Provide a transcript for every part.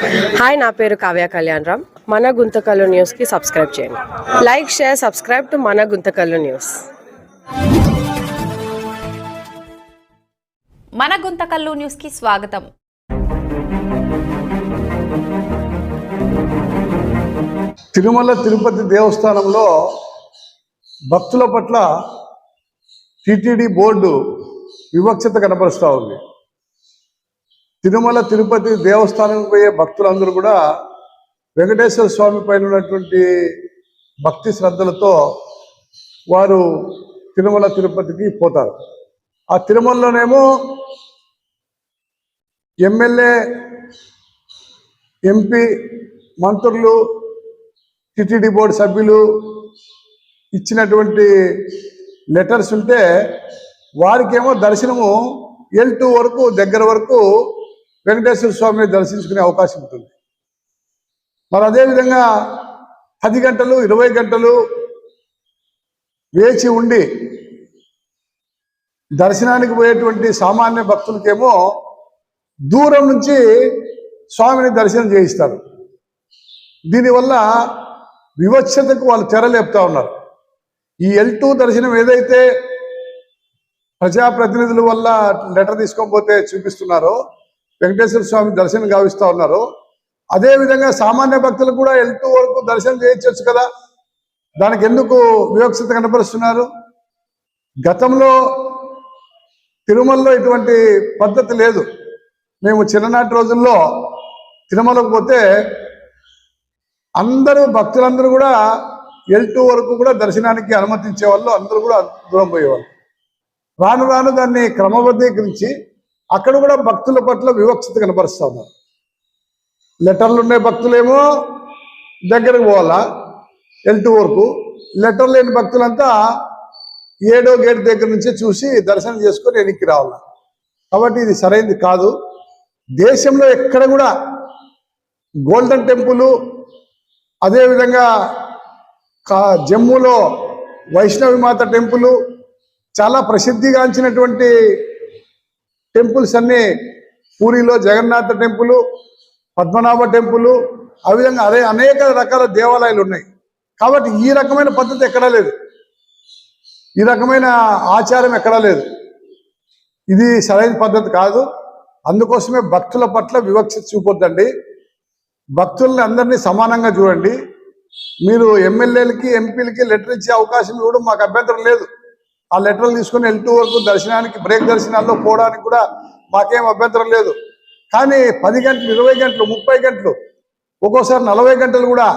Hi నా పేరు కావ్య కళ్యాణ్ రామ్. మన గుంతకల్లు న్యూస్కి సబ్స్క్రైబ్ చేయండి. లైక్ షేర్ సబ్స్క్రైబ్ టు మన గుంతకల్లు న్యూస్ మన గుంతకల్లు న్యూస్కి స్వాగతం. తిరుమల తిరుపతి దేవస్థానంలో భక్తుల పట్ల టిటిడి బోర్డు వివక్షత కనపరుస్తూ ఉంది. తిరుమల తిరుపతి దేవస్థానం పోయే భక్తులందరూ కూడా వెంకటేశ్వర స్వామి పైన ఉన్నటువంటి భక్తి శ్రద్ధలతో వారు తిరుమల తిరుపతికి పోతారు. ఆ తిరుమలలోనేమో ఎమ్మెల్యే ఎంపీ మంత్రులు టిటిడి బోర్డు సభ్యులు ఇచ్చినటువంటి లెటర్స్ ఉంటే వారికేమో దర్శనము ఎల్ టూ వరకు దగ్గర వరకు వెంకటేశ్వర స్వామిని దర్శించుకునే అవకాశం ఉంటుంది. మరి అదేవిధంగా పది గంటలు ఇరవై గంటలు వేచి ఉండి దర్శనానికి పోయేటువంటి సామాన్య భక్తులకేమో దూరం నుంచి స్వామిని దర్శనం చేయిస్తారు. దీనివల్ల వివక్షతకు వాళ్ళు తెరలేపుతా ఉన్నారు. ఈ ఎల్ టూ దర్శనం ఏదైతే ప్రజాప్రతినిధుల వల్ల లెటర్ తీసుకోకపోతే చూపిస్తున్నారో వెంకటేశ్వర స్వామి దర్శనం గావిస్తూ ఉన్నారు. అదేవిధంగా సామాన్య భక్తులు కూడా ఎల్ టూ వరకు దర్శనం చేయించవచ్చు కదా? దానికి ఎందుకు వివక్షత కనపరుస్తున్నారు? గతంలో తిరుమలలో ఇటువంటి పద్ధతి లేదు. మేము చిన్ననాటి రోజుల్లో తిరుమలకు పోతే అందరూ భక్తులందరూ కూడా ఎల్ టూ వరకు కూడా దర్శనానికి అనుమతించే వాళ్ళు అందరూ కూడా దూరం పోయేవాళ్ళు. రాను రాను దాన్ని క్రమబద్ధీకరించి అక్కడ కూడా భక్తుల పట్ల వివక్షత కనపరుస్తా ఉన్నారు. లెటర్లు ఉండే భక్తులేమో దగ్గరకు పోవాలా? ఎల్ టూ వరకు. లెటర్ లేని భక్తులంతా ఏడో గేట్ దగ్గర నుంచి చూసి దర్శనం చేసుకొని వెనక్కి రావాలి? కాబట్టి ఇది సరైనది కాదు. దేశంలో ఎక్కడ కూడా గోల్డెన్ టెంపుల్ అదేవిధంగా కా- జమ్మూలో వైష్ణవి మాత టెంపుల్ చాలా ప్రసిద్ధిగాంచినటువంటి టెంపుల్స్ అన్నీ పూరిలో జగన్నాథ టెంపుల్ పద్మనాభ టెంపుల్ ఆ విధంగా అదే అనేక రకాల దేవాలయాలు ఉన్నాయి. కాబట్టి ఈ రకమైన పద్ధతి ఎక్కడా లేదు. ఈ రకమైన ఆచారం ఎక్కడా లేదు. ఇది సరైన పద్ధతి కాదు. అందుకోసమే భక్తుల పట్ల వివక్ష చూపొద్దండి. భక్తుల్ని అందరినీ సమానంగా చూడండి. మీరు ఎమ్మెల్యేలకి ఎంపీలకి లెటర్ ఇచ్చే అవకాశం ఇవ్వడం మాకు అభ్యంతరం లేదు. ఆ లెటర్లు తీసుకుని ఎల్ టూ వరకు దర్శనానికి బ్రేక్ దర్శనాల్లో పోవడానికి కూడా మాకేం అభ్యంతరం లేదు. కానీ పది గంటలు ఇరవై గంటలు ముప్పై గంటలు ఒక్కోసారి నలభై గంటలు కూడా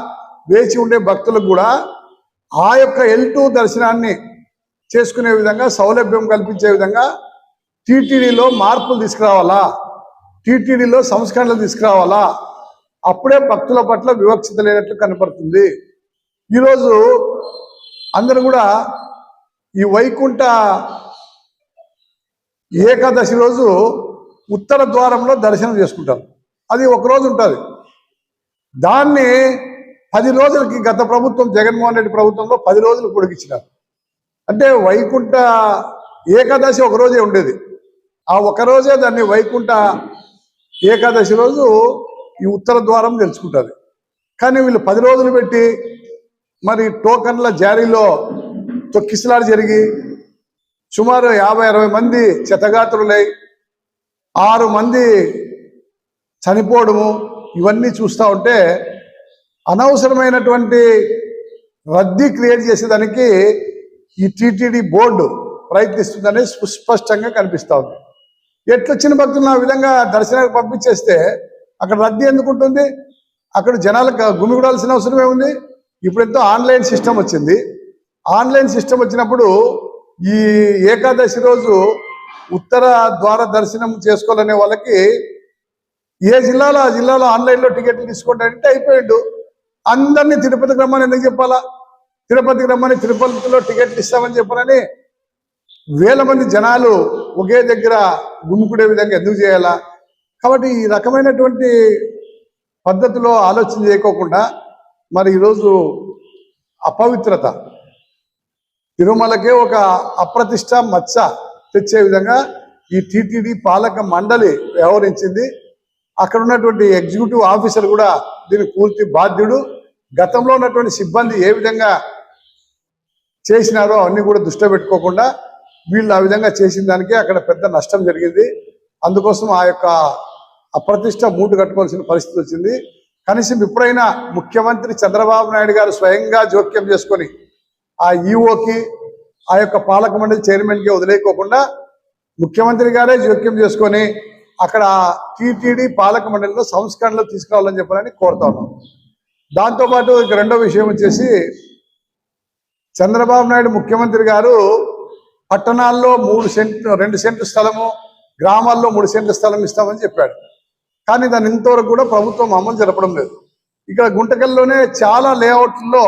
వేచి ఉండే భక్తులకు కూడా ఆ యొక్క ఎల్ టూ దర్శనాన్ని చేసుకునే విధంగా సౌలభ్యం కల్పించే విధంగా టీటీడీలో మార్పులు తీసుకురావాలా? టీటీడీలో సంస్కరణలు తీసుకురావాలా? అప్పుడే భక్తుల పట్ల వివక్షత లేనట్లు కనపడుతుంది. ఈరోజు అందరూ కూడా ఈ వైకుంఠ ఏకాదశి రోజు ఉత్తర ద్వారంలో దర్శనం చేసుకుంటారు. అది ఒక రోజు ఉంటుంది. దాన్ని పది రోజులకి గత ప్రభుత్వం జగన్మోహన్ రెడ్డి ప్రభుత్వంలో పది రోజులు పొడిగించినారు. అంటే వైకుంఠ ఏకాదశి ఒక రోజే ఉండేది. ఆ ఒక రోజే దాన్ని వైకుంఠ ఏకాదశి రోజు ఈ ఉత్తర ద్వారం తెలుసుకుంటుంది కానీ వీళ్ళు పది రోజులు పెట్టి మరి టోకన్ల జారీలో తొక్కిసలాడు జరిగి సుమారు యాభై అరవై మంది చెతగాత్రులై ఆరు మంది చనిపోవడము ఇవన్నీ చూస్తూ ఉంటే అనవసరమైనటువంటి రద్దీ క్రియేట్ చేసేదానికి ఈ టీటీడీ బోర్డు ప్రయత్నిస్తుందని సుస్పష్టంగా కనిపిస్తూ ఉంది. ఎట్లొచ్చిన భక్తులను ఆ విధంగా దర్శనానికి పంపించేస్తే అక్కడ రద్దీ ఎందుకు ఉంటుంది? అక్కడ జనాలకు గుమిగూడాల్సిన అవసరమే ఉంది. ఇప్పుడు ఎంతో ఆన్లైన్ సిస్టమ్ వచ్చింది. ఆన్లైన్ సిస్టమ్ వచ్చినప్పుడు ఈ ఏకాదశి రోజు ఉత్తర ద్వార దర్శనం చేసుకోవాలనే వాళ్ళకి ఏ జిల్లాలో ఆ జిల్లాలో ఆన్లైన్లో టికెట్లు తీసుకుంటాడంటే అయిపోయాడు. అందరినీ తిరుపతికి రమ్మని ఎందుకు చెప్పాలా? తిరుపతికి రమ్మని తిరుపతిలో టికెట్లు ఇస్తామని చెప్పాలని వేల మంది జనాలు ఒకే దగ్గర గుమ్ముకుడే విధంగా ఎందుకు చేయాలా? కాబట్టి ఈ రకమైనటువంటి పద్ధతిలో ఆలోచన చేయకోకుండా మరి ఈరోజు అపవిత్రత తిరుమలకే ఒక అప్రతిష్ట మచ్చ తెచ్చే విధంగా ఈ టీటీడీ పాలక మండలి వ్యవహరించింది. అక్కడ ఉన్నటువంటి ఎగ్జిక్యూటివ్ ఆఫీసర్ కూడా దీని పూర్తి బాధ్యుడు. గతంలో ఉన్నటువంటి సిబ్బంది ఏ విధంగా చేసినారో అన్నీ కూడా దృష్టిలో పెట్టుకోకుండా వీళ్ళు ఆ విధంగా చేసిన దానికి అక్కడ పెద్ద నష్టం జరిగింది. అందుకోసం ఆ యొక్క అప్రతిష్ట మూటు కట్టుకోవాల్సిన పరిస్థితి వచ్చింది. కనీసం ఇప్పుడైనా ముఖ్యమంత్రి చంద్రబాబు నాయుడు గారు స్వయంగా జోక్యం చేసుకొని ఆ ఈఓకి ఆ యొక్క పాలక మండలి చైర్మన్కి వదిలేకోకుండా ముఖ్యమంత్రి గారే జోక్యం చేసుకొని అక్కడ టీటీడీ పాలక మండలిలో సంస్కరణలు తీసుకురావాలని చెప్పాలని కోరుతా ఉన్నాం. దాంతోపాటు ఇక రెండో విషయం వచ్చేసి చంద్రబాబు నాయుడు ముఖ్యమంత్రి గారు పట్టణాల్లో మూడు సెంట్లు రెండు సెంట్లు స్థలము గ్రామాల్లో మూడు సెంట్ల స్థలం ఇస్తామని చెప్పాడు. కానీ దాన్ని ఇంతవరకు కూడా ప్రభుత్వం అమలు జరపడం లేదు. ఇక్కడ గుంటకల్లోనే చాలా లేఅవుట్లో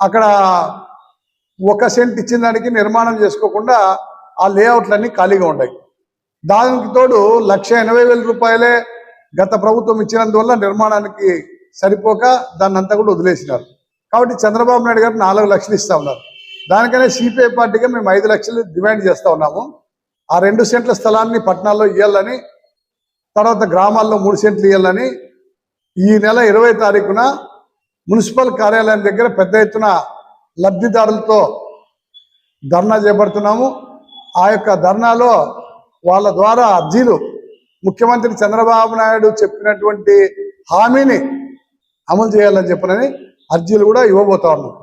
అక్కడ ఒక సెంట్ ఇచ్చిన దానికి నిర్మాణం చేసుకోకుండా ఆ లేఅవుట్లన్నీ ఖాళీగా ఉన్నాయి దానికి తోడు లక్ష ఎనభై వేల రూపాయలే గత ప్రభుత్వం ఇచ్చినందువల్ల నిర్మాణానికి సరిపోక దాన్ని అంతా కూడా వదిలేసినారు. కాబట్టి చంద్రబాబు నాయుడు గారు నాలుగు లక్షలు ఇస్తా ఉన్నారు. దానికనే సిపిఐ పార్టీగా మేము ఐదు లక్షలు డిమాండ్ చేస్తూ ఉన్నాము. ఆ రెండు సెంట్ల స్థలాన్ని పట్టణాల్లో ఇవ్వాలని తర్వాత గ్రామాల్లో మూడు సెంట్లు ఇవ్వాలని ఈ నెల ఇరవై తారీఖున మున్సిపల్ కార్యాలయం దగ్గర పెద్ద ఎత్తున లబ్ధిదారులతో ధర్నా చేపడుతున్నాము. ఆ యొక్క ధర్నాలో వాళ్ళ ద్వారా అర్జీలు ముఖ్యమంత్రి చంద్రబాబు నాయుడు చెప్పినటువంటి హామీని అమలు చేయాలని చెప్పనని అర్జీలు కూడా ఇవ్వబోతా ఉన్నాం.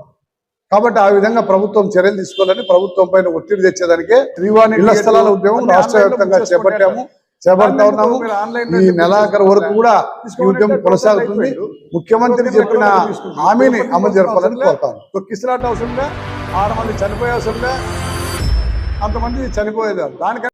కాబట్టి ఆ విధంగా ప్రభుత్వం చర్యలు తీసుకోవాలని ప్రభుత్వం పైన ఒత్తిడి తెచ్చేదానికే శ్రీవాణి ఇళ్ళ స్థలాల ఉద్యమం రాష్ట్ర వ్యాప్తంగా చేపట్టాము. చేపడతా ఉన్నాము ఈ నెలాఖరు వరకు కూడా ఉద్యమం కొనసాగుతుంది. ముఖ్యమంత్రి చెప్పిన హామీని అమలు జరపాలని కోరుతాను. తొక్కిసలాట అవసరంగా ఆరు మంది చనిపోయే అవసరంగా అంతమంది చనిపోయేది దానికన్నా